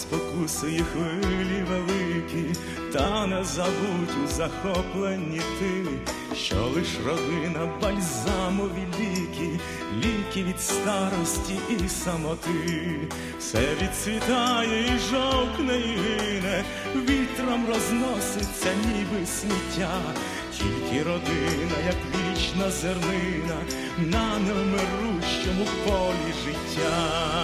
Спокусує хвилі великі, та не забудь у захопленні ти, що лиш родина бальзамові ліки, ліки від старості і самоти, все відцвітає і жовкне і гине, вітром розноситься, ніби сміття, тільки родина, як вічна зернина, на невмирущому полі життя.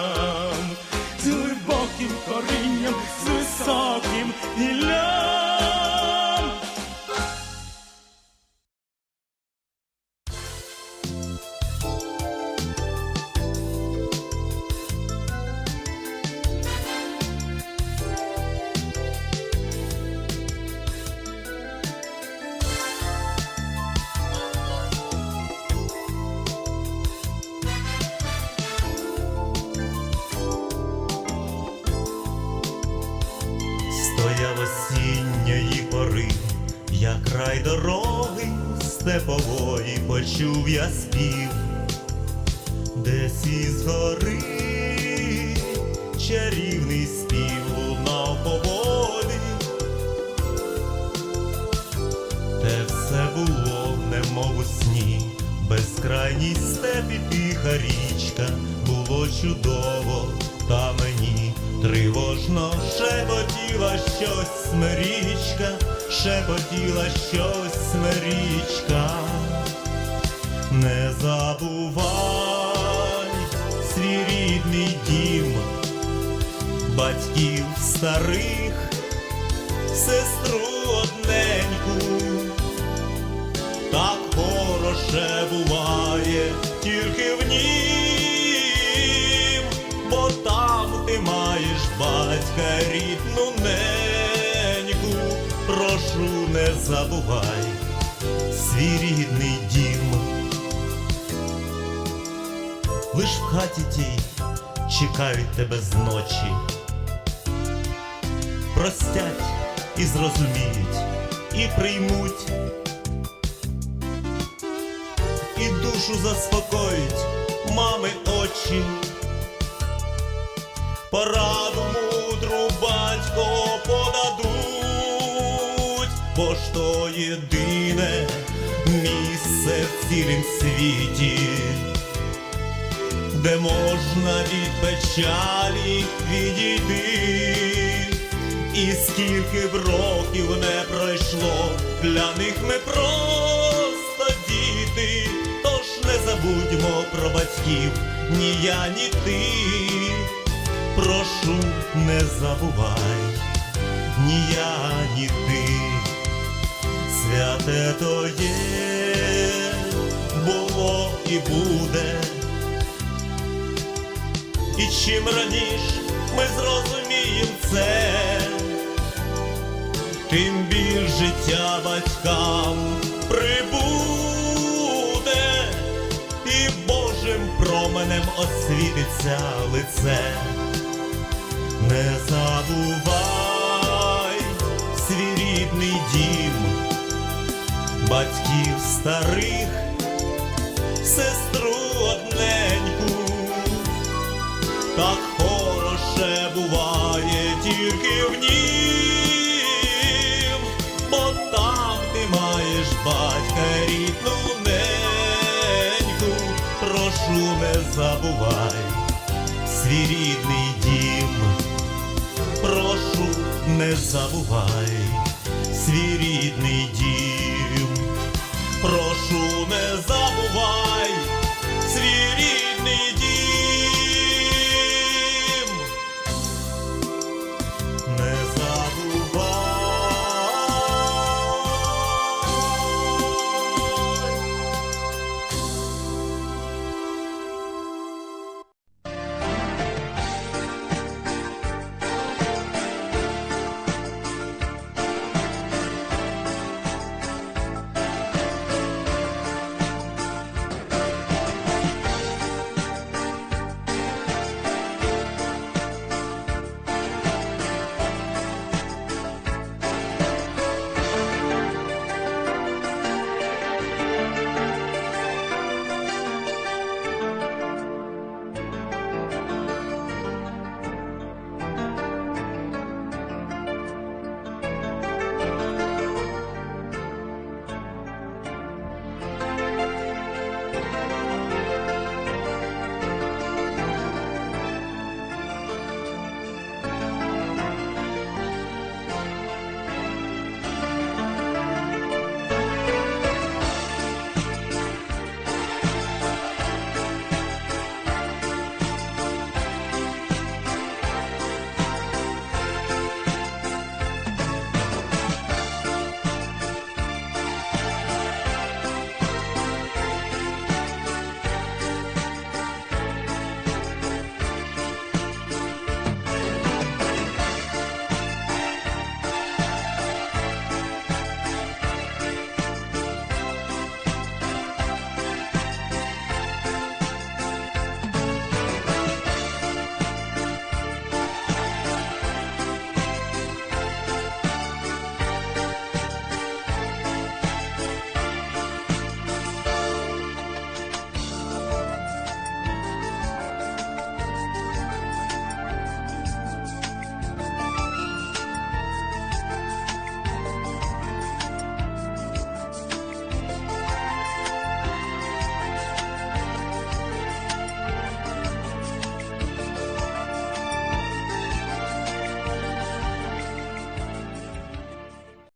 з високим як край дороги степової почув я спів, десь із гори чарівний спів лунав по воді, те все було, немов у сні, безкрайній степ і тиха річка, було чудово, та мені тривожно шепотіла щось смирічка, шепотіла щось смирічка. Не забувай свій рідний дім, батьків старих, сестру одненьку. Так хороше буває тільки в нім, бо там ти маєш батька рідну неньку. Прошу, не забувай свій рідний дім. Лиш в хаті тій чекають тебе зночі, простять і зрозуміють, і приймуть і душу заспокоїть мами очі. Пораду мудру батько подадуть, бо ж то єдине місце в цілім світі, де можна від печалі відійти. І скільки б років не пройшло, для них ми просто діти, тож не забудьмо про батьків, ні я, ні ти. Прошу, не забувай, ні я, ні ти, святе то є, було і буде. І чим раніше ми зрозуміємо це, тим більш життя батькам прибуде, і Божим променем освітиться лице. Не забувай свій рідний дім, батьків старих, сестру одненьку. Так хороше буває тільки в нім, бо там ти маєш батька рідну неньку. Прошу, не забувай свій рідний дім. Прошу, не забувай свій рідний дім. Прошу, не забувай